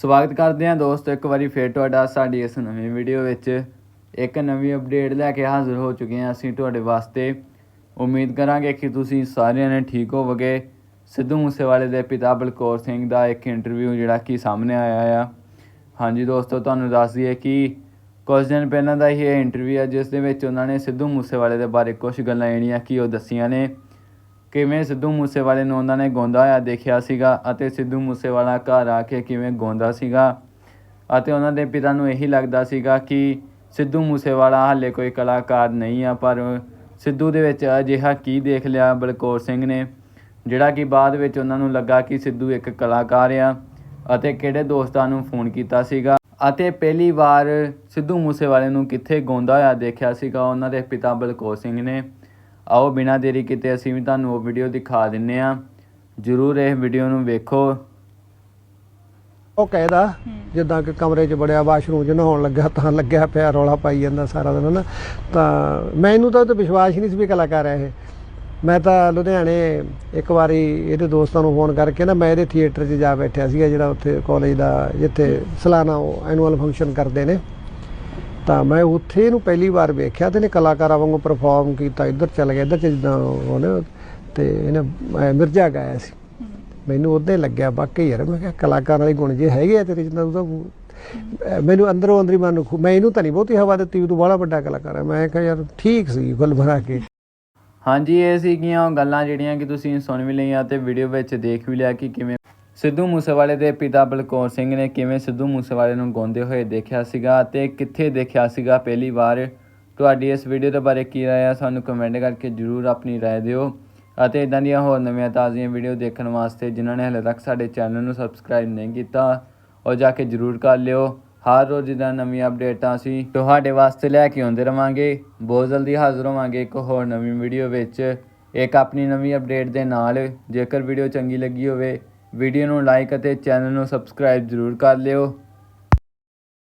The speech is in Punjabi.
ਸਵਾਗਤ ਕਰਦੇ ਹਾਂ ਦੋਸਤੋ, ਇੱਕ ਵਾਰੀ ਫੇਰ ਤੁਹਾਡਾ ਸਾਡੀ ਇਸ ਨਵੀਂ ਵੀਡੀਓ ਵਿੱਚ। ਇੱਕ ਨਵੀਂ ਅਪਡੇਟ ਲੈ ਕੇ ਹਾਜ਼ਰ ਹੋ ਚੁੱਕੇ ਹਾਂ ਅਸੀਂ ਤੁਹਾਡੇ ਵਾਸਤੇ। ਉਮੀਦ ਕਰਾਂਗੇ ਕਿ ਤੁਸੀਂ ਸਾਰਿਆਂ ਨੇ ਠੀਕ ਹੋਵੋਗੇ। ਸਿੱਧੂ ਮੂਸੇਵਾਲੇ ਦੇ ਪਿਤਾ ਬਲਕੌਰ ਸਿੰਘ ਦਾ ਇੱਕ ਇੰਟਰਵਿਊ ਜਿਹੜਾ ਕਿ ਸਾਹਮਣੇ ਆਇਆ ਆ। ਹਾਂਜੀ ਦੋਸਤੋ, ਤੁਹਾਨੂੰ ਦੱਸ ਦਈਏ ਕਿ ਕੁਝ ਦਿਨ ਪਹਿਲਾਂ ਦਾ ਹੀ ਇਹ ਇੰਟਰਵਿਊ ਹੈ ਜਿਸ ਦੇ ਵਿੱਚ ਉਹਨਾਂ ਨੇ ਸਿੱਧੂ ਮੂਸੇਵਾਲੇ ਦੇ ਬਾਰੇ ਕੁਝ ਗੱਲਾਂ ਜਿਹੜੀਆਂ ਕਿ ਉਹ ਦੱਸੀਆਂ ਨੇ। ਕਿਵੇਂ ਸਿੱਧੂ ਮੂਸੇਵਾਲੇ ਨੂੰ ਉਹਨਾਂ ਨੇ ਗਾਉਂਦਾ ਹੋਇਆ ਦੇਖਿਆ ਸੀਗਾ ਅਤੇ ਸਿੱਧੂ ਮੂਸੇਵਾਲਾ ਘਰ ਆ ਕੇ ਕਿਵੇਂ ਗਾਉਂਦਾ ਸੀਗਾ ਅਤੇ ਉਹਨਾਂ ਦੇ ਪਿਤਾ ਨੂੰ ਇਹੀ ਲੱਗਦਾ ਸੀਗਾ ਕਿ ਸਿੱਧੂ ਮੂਸੇਵਾਲਾ ਹਾਲੇ ਕੋਈ ਕਲਾਕਾਰ ਨਹੀਂ ਆ, ਪਰ ਸਿੱਧੂ ਦੇ ਵਿੱਚ ਅਜਿਹਾ ਕੀ ਦੇਖ ਲਿਆ ਬਲਕੌਰ ਸਿੰਘ ਨੇ, ਜਿਹੜਾ ਕਿ ਬਾਅਦ ਵਿੱਚ ਉਹਨਾਂ ਨੂੰ ਲੱਗਾ ਕਿ ਸਿੱਧੂ ਇੱਕ ਕਲਾਕਾਰ ਆ ਅਤੇ ਕਿਹੜੇ ਦੋਸਤਾਂ ਨੂੰ ਫੋਨ ਕੀਤਾ ਸੀਗਾ ਅਤੇ ਪਹਿਲੀ ਵਾਰ ਸਿੱਧੂ ਮੂਸੇਵਾਲੇ ਨੂੰ ਕਿੱਥੇ ਗਾਉਂਦਾ ਹੋਇਆ ਦੇਖਿਆ ਸੀਗਾ, ਉਹਨਾਂ ਦੇ ਪਿਤਾ ਬਲਕੌਰ ਸਿੰਘ ਨੇ। ਆਓ ਬਿਨਾਂ ਦੇਰੀ ਕੀਤੇ ਅਸੀਂ ਵੀ ਤੁਹਾਨੂੰ ਉਹ ਵੀਡੀਓ ਦਿਖਾ ਦਿੰਨੇ ਆ। ਜਰੂਰ ਇਹ ਵੀਡੀਓ ਨੂੰ ਵੇਖੋ। ਉਹ ਕਹਿਦਾ ਜਿੱਦਾਂ ਕਿ ਕਮਰੇ 'ਚ ਬੜਿਆ ਵਾਸ਼ਰੂਮ 'ਚ ਨਹਾਉਣ ਲੱਗਾ ਤਾਂ ਲੱਗਿਆ ਪਿਆ ਰੌਲਾ ਪਾਈ ਜਾਂਦਾ ਸਾਰਾ ਦਿਨ ਨਾ ਤਾਂ ਮੈਨੂੰ ਤਾਂ ਉਹ ਤੇ ਵਿਸ਼ਵਾਸ ਹੀ ਨਹੀਂ ਸੀ ਵੀ ਕਲਾਕਾਰ ਹੈ ਇਹ। ਮੈਂ ਤਾਂ ਲੁਧਿਆਣੇ ਇੱਕ ਵਾਰੀ ਇਹਦੇ ਦੋਸਤਾਂ ਨੂੰ ਫੋਨ ਕਰਕੇ ਨਾ ਮੈਂ ਇਹਦੇ ਥੀਏਟਰ 'ਚ ਜਾ ਬੈਠਿਆ ਸੀਗਾ ਜਿਹੜਾ ਉੱਥੇ ਕਾਲਜ ਦਾ ਜਿੱਥੇ ਸਾਲਾਨਾ ਐਨੂਅਲ ਫੰਕਸ਼ਨ ਕਰਦੇ ਨੇ। ਤਾਂ ਮੈਂ ਉੱਥੇ ਇਹਨੂੰ ਪਹਿਲੀ ਵਾਰ ਵੇਖਿਆ ਤੇ ਇਹਨੇ ਕਲਾਕਾਰਾਂ ਵਾਂਗੂ ਪਰਫਾਰਮ ਕੀਤਾ, ਇੱਧਰ ਚੱਲ ਗਿਆ, ਇੱਧਰ ਚ ਜਿੱਦਾਂ ਉਹਨੇ ਤੇ ਇਹਨੇ ਮਿਰਜ਼ਾ ਗਾਇਆ ਸੀ। ਮੈਨੂੰ ਉਹਦੇ ਲੱਗਿਆ ਵਾਕਈ ਯਾਰ, ਮੈਂ ਕਿਹਾ ਕਲਾਕਾਰਾਂ ਵਾਲੇ ਗੁਣ ਜੇ ਹੈਗੇ ਆ ਤੇਰੇ ਜਿੰਦਾ ਉਹਦਾ ਮੈਨੂੰ ਅੰਦਰੋਂ ਅੰਦਰੀ ਮਨ ਨੂੰ ਮੈਂ ਇਹਨੂੰ ਤਾਂ ਨਹੀਂ ਬਹੁਤੀ ਹਵਾ ਦਿੱਤੀ ਤੂੰ ਬੜਾ ਵੱਡਾ ਕਲਾਕਾਰ ਹੈ ਮੈਂ ਕਿਹਾ ਯਾਰ ਠੀਕ ਸੀ, ਗੱਲ ਬਣਾ ਕੇ। ਹਾਂਜੀ, ਇਹ ਸੀਗੀਆਂ ਉਹ ਗੱਲਾਂ ਜਿਹੜੀਆਂ ਕਿ ਤੁਸੀਂ ਸੁਣ ਵੀ ਲਈਆਂ ਤੇ ਵੀਡੀਓ ਵਿੱਚ ਦੇਖ ਵੀ ਲਿਆ ਕਿ ਕਿਵੇਂ ਸਿੱਧੂ ਮੂਸੇਵਾਲੇ ਦੇ ਪਿਤਾ ਬਲਕੌਰ ਸਿੰਘ ਨੇ ਕਿਵੇਂ ਸਿੱਧੂ ਮੂਸੇਵਾਲੇ ਨੂੰ ਗਾਉਂਦੇ ਹੋਏ ਦੇਖਿਆ ਸੀਗਾ ਤੇ ਕਿੱਥੇ ਦੇਖਿਆ ਸੀਗਾ ਪਹਿਲੀ ਵਾਰ? ਤੁਹਾਡੀ ਇਸ ਵੀਡੀਓ ਦੇ ਬਾਰੇ ਕੀ ਰਾਏ ਆ? ਸਾਨੂੰ ਕਮੈਂਟ ਕਰਕੇ ਜਰੂਰ ਆਪਣੀ ਰਾਏ ਦਿਓ। ਅਤੇ ਇਦਾਂ ਦੀਆਂ ਹੋਰ ਨਵੀਆਂ ਤਾਜ਼ੀਆਂ ਵੀਡੀਓ ਦੇਖਣ ਵਾਸਤੇ ਜਿਨ੍ਹਾਂ ਨੇ ਹਲੇ ਤੱਕ ਸਾਡੇ ਚੈਨਲ ਨੂੰ ਸਬਸਕ੍ਰਾਈਬ ਨਹੀਂ ਕੀਤਾ, ਉਹ ਜਾ ਕੇ ਜਰੂਰ ਕਰ ਲਿਓ। ਹਰ ਰੋਜ਼ ਦੀਆਂ ਨਵੀਆਂ ਅਪਡੇਟਾਂ ਅਸੀਂ ਤੁਹਾਡੇ ਵਾਸਤੇ ਲੈ ਕੇ ਆਉਂਦੇ ਰਵਾਂਗੇ। ਬਹੁਤ ਜਲਦੀ ਹਾਜ਼ਰ ਹੋਵਾਂਗੇ ਇੱਕ ਹੋਰ ਨਵੀਂ ਵੀਡੀਓ ਵਿੱਚ। ਇੱਕ ਆਪਣੀ ਨਵੀਂ ਅਪਡੇਟ ਦੇ ਨਾਲ। ਜੇਕਰ ਵੀਡੀਓ ਚੰਗੀ ਲੱਗੀ ਹੋਵੇ ਵੀਡੀਓ ਨੂੰ ਲਾਈਕ ਅਤੇ ਚੈਨਲ ਨੂੰ ਸਬਸਕ੍ਰਾਈਬ ਜਰੂਰ ਕਰ ਲਿਓ।